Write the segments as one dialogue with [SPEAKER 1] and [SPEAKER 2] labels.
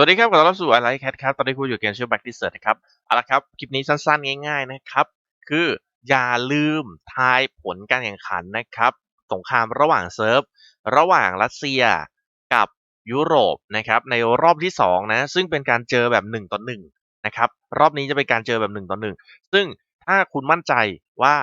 [SPEAKER 1] สวัสดีครับขอต้อนรับสู่อะไรแคทครับ ตอนนี้คุณอยู่เกมชื่อ Back d e s e r t นะครับ เอาละครับ คลิปนี้สั้นๆ ง่าย ๆ นะครับ คืออย่าลืมทายผลการแข่งขันนะครับ สงครามระหว่างเซิร์ฟ ระหว่างรัสเซียกับยุโรปนะครับ ในรอบที่ 2 นะ ซึ่งเป็นการเจอแบบ 1 ต่อ 1 นะครับ รอบนี้จะเป็นการเจอแบบ 1 ต่อ 1 ซึ่งถ้าคุณมั่นใจว่า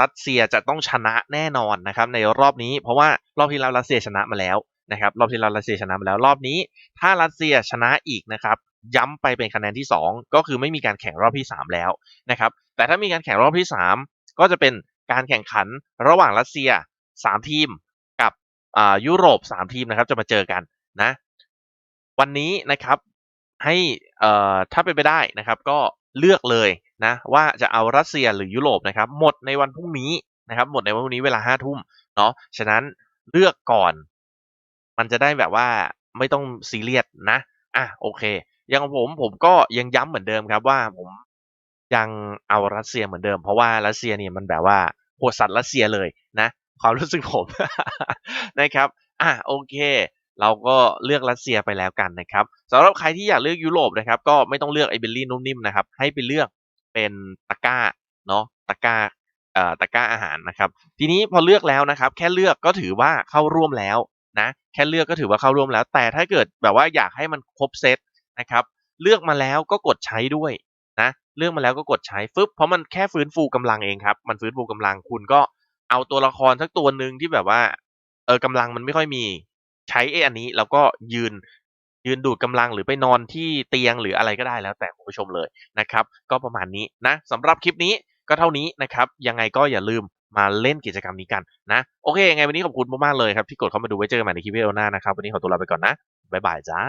[SPEAKER 1] รัสเซียจะต้องชนะแน่นอนนะครับในรอบนี้ เพราะว่ารอบที่แล้วรัสเซียชนะมาแล้ว นะครับรอบที่แล้วรัสเซียชนะมาแล้วรอบนี้ ถ้ารัสเซียชนะอีกนะครับย้ำไปเป็นคะแนนที่ 2 ก็คือไม่มีการแข่งรอบที่ 3 แล้วนะครับแต่ถ้ามีการแข่งรอบที่ 3 ก็จะเป็นการแข่งขันระหว่างรัสเซีย 3 ทีมกับอ่ายุโรป 3 ทีมนะครับจะมาเจอกันนะวันนี้นะครับให้อ่อถ้าเป็นไปได้นะครับก็เลือกเลยนะว่าจะเอารัสเซียหรือยุโรปนะครับหมดในวันพรุ่งนี้นะครับหมดในวันพรุ่งนี้เวลาห้าทุ่มเนาะฉะนั้นเลือกก่อน มันจะได้แบบว่าไม่ต้องซีเรียสนะ อะโอเค อยังของผมผมก็ยังย้ำเหมือนเดิมครับว่าผมยังเอารัสเซียเหมือนเดิม เพราะว่ารัสเซียเนี่ยมันแบบว่าโหดสัตว์รัสเซียเลยนะความรู้สึกผมนะครับอะโอเค เราก็เลือกรัสเซียไปแล้วกันนะครับสำหรับใครที่อยากเลือกยุโรปนะครับ ก็ไม่ต้องเลือกไอเบลลี่นุ่มนิ่มนะครับ ให้ไปเลือกเป็นตะก้าเนาะตะก้าเอ่อตะก้าอาหารนะครับ ทีนี้พอเลือกแล้วนะครับ แค่เลือกก็ถือว่าเข้าร่วมแล้ว นะแค่เลือกก็ถือว่าเข้าร่วมแล้ว แต่ถ้าเกิดแบบว่าอยากให้มันครบเซตนะครับเลือกมาแล้วก็กดใช้ด้วยนะเลือกมาแล้วก็กดใช้ฟึบเพราะมันแค่ฟื้นฟูกำลังเองครับมันฟื้นฟูกำลังคุณก็เอาตัวละครสักตัวหนึ่งที่แบบว่าเออกำลังมันไม่ค่อยมีใช้ไอ้อันนี้แล้วก็ยืนยืนดูดกำลังหรือไปนอนที่เตียงหรืออะไรก็ได้แล้วแต่คุณผู้ชมเลยนะครับ ก็ประมาณนี้นะสำหรับคลิปนี้ก็เท่านี้นะครับ ยังไงก็อย่าลืม มาเล่นกิจกรรมนี้กันนะโอเคยังไงวันนี้ขอบคุณมากๆเลยครับที่กดเข้ามาดูไว้เจอกันใหม่ในคลิปวิดีโอหน้านะครับวันนี้ขอตัวลาไปก่อนนะบ๊ายบายจ้า